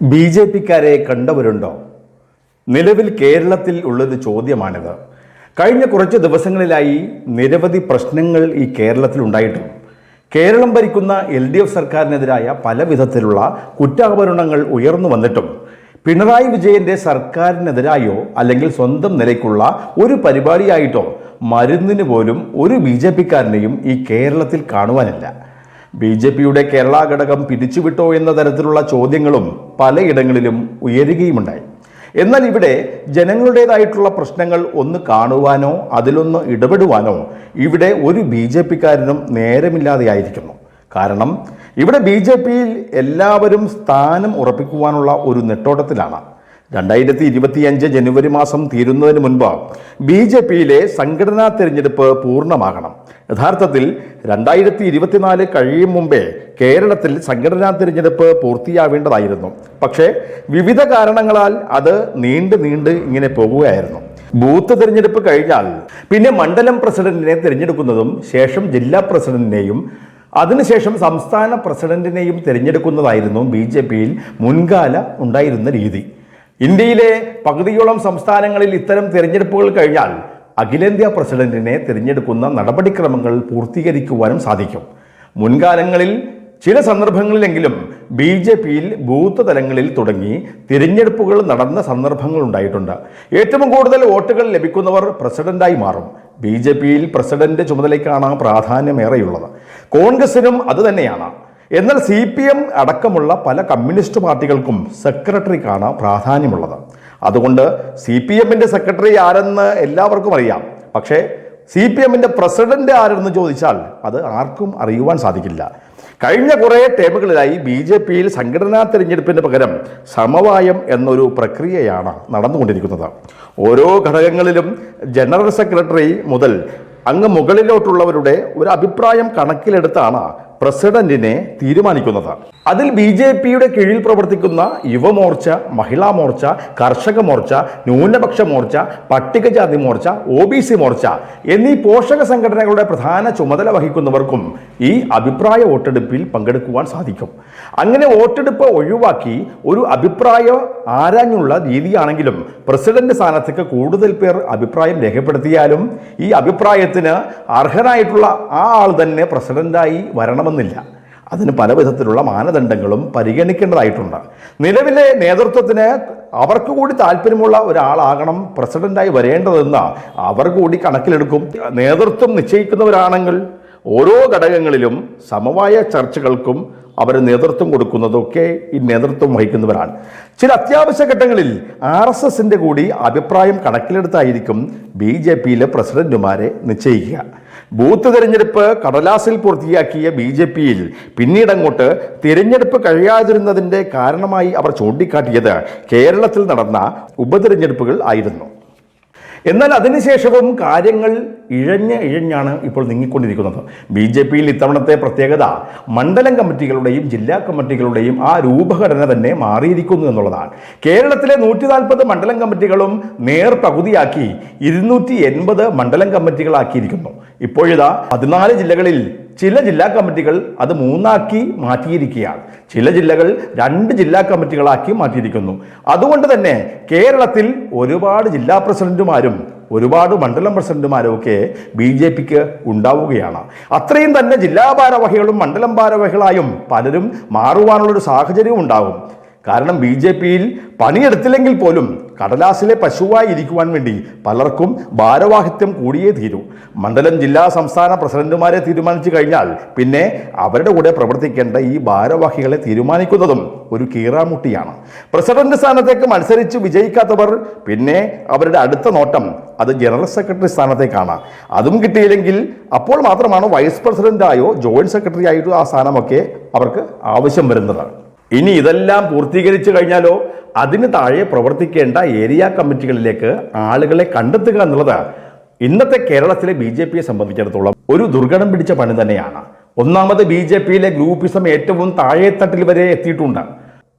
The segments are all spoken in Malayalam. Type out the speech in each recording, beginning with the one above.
B J പിക്കാരെ കണ്ടവരുണ്ടോ? നിലവിൽ കേരളത്തിൽ ഉള്ളത് ചോദ്യമാണിത്. കഴിഞ്ഞ കുറച്ച് ദിവസങ്ങളിലായി നിരവധി പ്രശ്നങ്ങൾ ഈ കേരളത്തിൽ ഉണ്ടായിട്ടുണ്ട്. കേരളം ഭരിക്കുന്ന എൽ ഡി എഫ് സർക്കാരിനെതിരായ പല വിധത്തിലുള്ള കുറ്റാപരണങ്ങൾ ഉയർന്നു വന്നിട്ടും പിണറായി വിജയന്റെ സർക്കാരിനെതിരായോ അല്ലെങ്കിൽ സ്വന്തം നിലയ്ക്കുള്ള ഒരു പരിപാടിയായിട്ടോ മരുന്നിന് പോലും ഒരു ബി ജെ പിക്കാരനെയും ഈ കേരളത്തിൽ കാണുവാനില്ല. ബി ജെ പിയുടെ കേരള ഘടകം പിരിച്ചുവിട്ടോ എന്ന തരത്തിലുള്ള ചോദ്യങ്ങളും പലയിടങ്ങളിലും ഉയരുകയുമുണ്ടായി. എന്നാൽ ഇവിടെ ജനങ്ങളുടേതായിട്ടുള്ള പ്രശ്നങ്ങൾ ഒന്ന് കാണുവാനോ അതിലൊന്ന് ഇടപെടുവാനോ ഇവിടെ ഒരു ബി ജെ പിക്കാരനും നേരമില്ലാതെയായിരിക്കുന്നു. കാരണം ഇവിടെ ബി ജെ പിയിൽ എല്ലാവരും സ്ഥാനം ഉറപ്പിക്കുവാനുള്ള ഒരു നെട്ടോട്ടത്തിലാണ്. രണ്ടായിരത്തി ഇരുപത്തിയഞ്ച് ജനുവരി മാസം തീരുന്നതിന് മുൻപ് ബി ജെ പിയിലെ സംഘടനാ തിരഞ്ഞെടുപ്പ് പൂർണമാകണം. യഥാർത്ഥത്തിൽ രണ്ടായിരത്തി ഇരുപത്തിനാല് കഴിയും മുമ്പേ കേരളത്തിൽ സംഘടനാ തിരഞ്ഞെടുപ്പ് പൂർത്തിയാവേണ്ടതായിരുന്നു. പക്ഷേ വിവിധ കാരണങ്ങളാൽ അത് നീണ്ട് നീണ്ട് ഇങ്ങനെ പോകുകയായിരുന്നു. ബൂത്ത് തിരഞ്ഞെടുപ്പ് കഴിഞ്ഞാൽ പിന്നെ മണ്ഡലം പ്രസിഡന്റിനെ തിരഞ്ഞെടുക്കുന്നതും ശേഷം ജില്ലാ പ്രസിഡന്റിനെയും അതിനുശേഷം സംസ്ഥാന പ്രസിഡന്റിനെയും തിരഞ്ഞെടുക്കുന്നതായിരുന്നു ബി ജെ പിയിൽ മുൻകാല ഉണ്ടായിരുന്ന രീതി. ഇന്ത്യയിലെ പകുതിയോളം സംസ്ഥാനങ്ങളിൽ ഇത്തരം തിരഞ്ഞെടുപ്പുകൾ കഴിഞ്ഞാൽ അഖിലേന്ത്യാ പ്രസിഡന്റിനെ തിരഞ്ഞെടുക്കുന്ന നടപടിക്രമങ്ങൾ പൂർത്തീകരിക്കുവാനും സാധിക്കും. മുൻകാലങ്ങളിൽ ചില സന്ദർഭങ്ങളിലെങ്കിലും ബി ജെ പിയിൽ ബൂത്ത് തലങ്ങളിൽ തുടങ്ങി തിരഞ്ഞെടുപ്പുകൾ നടന്ന സന്ദർഭങ്ങൾ ഉണ്ടായിട്ടുണ്ട്. ഏറ്റവും കൂടുതൽ വോട്ടുകൾ ലഭിക്കുന്നവർ പ്രസിഡന്റായി മാറും. ബി ജെ പിയിൽ പ്രസിഡന്റ് ചുമതലയ്ക്കാണ് പ്രാധാന്യമേറെയുള്ളത്. കോൺഗ്രസിനും അതുതന്നെയാണ് എന്നാൽ സി പി എം അടക്കമുള്ള പല കമ്മ്യൂണിസ്റ്റ് പാർട്ടികൾക്കും സെക്രട്ടറിക്കാണ് പ്രാധാന്യമുള്ളത്. അതുകൊണ്ട് സി പി എമ്മിന്റെ സെക്രട്ടറി ആരെന്ന് എല്ലാവർക്കും അറിയാം. പക്ഷേ സി പി എമ്മിന്റെ പ്രസിഡന്റ് ആരെന്ന് ചോദിച്ചാൽ അത് ആർക്കും അറിയുവാൻ സാധിക്കില്ല. കഴിഞ്ഞ കുറേ ടേമുകളിലായി ബി ജെ പിയിൽ സംഘടനാ തിരഞ്ഞെടുപ്പിന് പകരം സമവായം എന്നൊരു പ്രക്രിയയാണ് നടന്നുകൊണ്ടിരിക്കുന്നത്. ഓരോ ഘടകങ്ങളിലും ജനറൽ സെക്രട്ടറി മുതൽ അങ്ങ് മുകളിലോട്ടുള്ളവരുടെ ഒരു അഭിപ്രായം കണക്കിലെടുത്താണ് പ്രസിഡന്റിനെ തീരുമാനിക്കുന്നത് അതിൽ ബി ജെ പിയുടെ കീഴിൽ പ്രവർത്തിക്കുന്ന യുവമോർച്ച മഹിളാ മോർച്ച കർഷക മോർച്ച ന്യൂനപക്ഷ മോർച്ച പട്ടികജാതി Morcha O B C Morcha എന്നീ പോഷക സംഘടനകളുടെ പ്രധാന ചുമതല വഹിക്കുന്നവർക്കും ഈ അഭിപ്രായ വോട്ടെടുപ്പിൽ പങ്കെടുക്കുവാൻ സാധിക്കും. അങ്ങനെ വോട്ടെടുപ്പ് ഒഴിവാക്കി ഒരു അഭിപ്രായം ആരാഞ്ഞുള്ള രീതിയാണെങ്കിലും പ്രസിഡന്റ് സ്ഥാനത്തേക്ക് കൂടുതൽ പേർ അഭിപ്രായം രേഖപ്പെടുത്തിയാലും ഈ അഭിപ്രായത്തിന് അർഹനായിട്ടുള്ള ആ ആൾ തന്നെ പ്രസിഡന്റായി വരണമെന്നില്ല അതിന് പല വിധത്തിലുള്ള മാനദണ്ഡങ്ങളും പരിഗണിക്കേണ്ടതായിട്ടുണ്ട്. നിലവിലെ നേതൃത്വത്തിന് അവർക്ക് കൂടി താല്പര്യമുള്ള ഒരാളാകണം പ്രസിഡന്റായി വരേണ്ടതെന്ന് അവർ കൂടി കണക്കിലെടുക്കും. നേതൃത്വം നിശ്ചയിക്കുന്നവരാണെങ്കിൽ ഓരോ ഘടകങ്ങളിലും സമവായ ചർച്ചകൾക്കും അവർ നേതൃത്വം കൊടുക്കുന്നതൊക്കെ ഈ നേതൃത്വം വഹിക്കുന്നവരാണ്. ചില അത്യാവശ്യ ഘട്ടങ്ങളിൽ ആർ എസ് എസിന്റെ കൂടി അഭിപ്രായം കണക്കിലെടുത്തായിരിക്കും ബി ജെ പിയിലെ പ്രസിഡന്റുമാരെ നിശ്ചയിക്കുക. ബൂത്ത് തിരഞ്ഞെടുപ്പ് കടലാസിൽ പൂർത്തിയാക്കിയ ബി ജെ പിയിൽ പിന്നീടങ്ങോട്ട് തിരഞ്ഞെടുപ്പ് കഴിയാതിരുന്നതിന്റെ കാരണമായി അവർ ചൂണ്ടിക്കാട്ടിയത് കേരളത്തിൽ നടന്ന ഉപതിരഞ്ഞെടുപ്പുകൾ ആയിരുന്നു. എന്നാൽ അതിനുശേഷവും കാര്യങ്ങൾ ഇഴഞ്ഞ് ഇഴഞ്ഞാണ് ഇപ്പോൾ നീങ്ങിക്കൊണ്ടിരിക്കുന്നത്. ബി ജെ പിയിൽ ഇത്തവണത്തെ പ്രത്യേകത മണ്ഡലം കമ്മിറ്റികളുടെയും ജില്ലാ കമ്മിറ്റികളുടെയും ആ രൂപഘടന തന്നെ മാറിയിരിക്കുന്നു എന്നുള്ളതാണ്. കേരളത്തിലെ നൂറ്റി നാൽപ്പത് മണ്ഡലം കമ്മിറ്റികളും നേർ പകുതിയാക്കി ഇരുന്നൂറ്റി എൺപത് മണ്ഡലം കമ്മിറ്റികളാക്കിയിരിക്കുന്നു. ഇപ്പോഴിതാ പതിനാല് ജില്ലകളിൽ ചില ജില്ലാ കമ്മിറ്റികൾ അത് മൂന്നാക്കി മാറ്റിയിരിക്കുകയാണ്. ചില ജില്ലകൾ രണ്ട് ജില്ലാ കമ്മിറ്റികളാക്കി മാറ്റിയിരിക്കുന്നു. അതുകൊണ്ട് തന്നെ കേരളത്തിൽ ഒരുപാട് ജില്ലാ പ്രസിഡന്റുമാരും ഒരുപാട് മണ്ഡലം പ്രസിഡന്റുമാരും ഒക്കെ ബി ജെ പിക്ക് ഉണ്ടാവുകയാണ്. അത്രയും തന്നെ ജില്ലാ ഭാരവാഹികളും മണ്ഡലം ഭാരവാഹികളായും പലരും മാറുവാനുള്ളൊരു സാഹചര്യവും ഉണ്ടാകും. കാരണം ബി ജെ പിയിൽ പണിയെടുത്തില്ലെങ്കിൽ പോലും കടലാസിലെ പശുവായി ഇരിക്കുവാൻ വേണ്ടി പലർക്കും ഭാരവാഹിത്യം കൂടിയേ തീരൂ. മണ്ഡലം ജില്ലാ സംസ്ഥാന പ്രസിഡന്റുമാരെ തീരുമാനിച്ചു കഴിഞ്ഞാൽ പിന്നെ അവരുടെ കൂടെ പ്രവർത്തിക്കേണ്ട ഈ ഭാരവാഹികളെ തീരുമാനിക്കുന്നതും ഒരു കീറാമുട്ടിയാണ്. പ്രസിഡന്റ് സ്ഥാനത്തേക്ക് മത്സരിച്ച് വിജയിക്കാത്തവർ പിന്നെ അവരുടെ അടുത്ത നോട്ടം അത് ജനറൽ സെക്രട്ടറി സ്ഥാനത്തേക്കാണ്. അതും കിട്ടിയില്ലെങ്കിൽ അപ്പോൾ മാത്രമാണ് വൈസ് പ്രസിഡന്റായോ ജോയിന്റ് സെക്രട്ടറി ആയിട്ടോ ആ സ്ഥാനമൊക്കെ അവർക്ക് ആവശ്യം വരുന്നത്. ഇനി ഇതെല്ലാം പൂർത്തീകരിച്ചു കഴിഞ്ഞാലോ? അതിന് താഴെ പ്രവർത്തിക്കേണ്ട ഏരിയ കമ്മിറ്റികളിലേക്ക് ആളുകളെ കണ്ടെത്തുക എന്നുള്ളത് ഇന്നത്തെ കേരളത്തിലെ ബി ജെ പിയെ സംബന്ധിച്ചിടത്തോളം ഒരു ദുർഘടം പിടിച്ച പണി തന്നെയാണ്. ഒന്നാമത് ബി ജെ പിയിലെ ഗ്രൂപ്പിസം ഏറ്റവും താഴെത്തട്ടിൽ വരെ എത്തിയിട്ടുണ്ട്.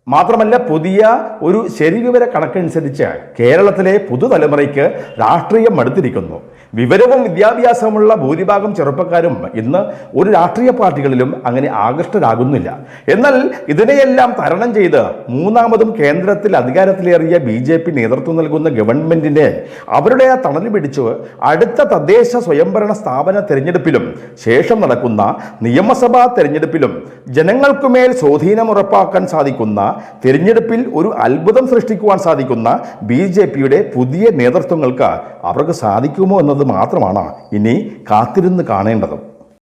മാത്രമല്ല പുതിയ ഒരു ശരിവിവര കണക്കനുസരിച്ച് കേരളത്തിലെ പുതുതലമുറയ്ക്ക് രാഷ്ട്രീയം മടുത്തിരിക്കുന്നു വിവരവും വിദ്യാഭ്യാസമുള്ള ഭൂരിഭാഗം ചെറുപ്പക്കാരും ഇന്ന് ഒരു രാഷ്ട്രീയ പാർട്ടികളിലും അങ്ങനെ ആകൃഷ്ടരാകുന്നില്ല. എന്നാൽ ഇതിനെയെല്ലാം തരണം ചെയ്ത് മൂന്നാമതും കേന്ദ്രത്തിൽ അധികാരത്തിലേറിയ ബി ജെ പി നേതൃത്വം നൽകുന്ന ഗവൺമെന്റിനെ അവരുടെ ആ തണൽ പിടിച്ച് അടുത്ത തദ്ദേശ സ്വയംഭരണ സ്ഥാപന തിരഞ്ഞെടുപ്പിലും ശേഷം നടക്കുന്ന നിയമസഭാ തിരഞ്ഞെടുപ്പിലും ജനങ്ങൾക്കുമേൽ സ്വാധീനം ഉറപ്പാക്കാൻ സാധിക്കുന്ന തിരഞ്ഞെടുപ്പിൽ ഒരു അത്ഭുതം സൃഷ്ടിക്കുവാൻ സാധിക്കുന്ന ബി പുതിയ നേതൃത്വങ്ങൾക്ക് അവർക്ക് സാധിക്കുമോ എന്നത് മാത്രമാണ് ഇനി കാത്തിരുന്ന് കാണേണ്ടത്.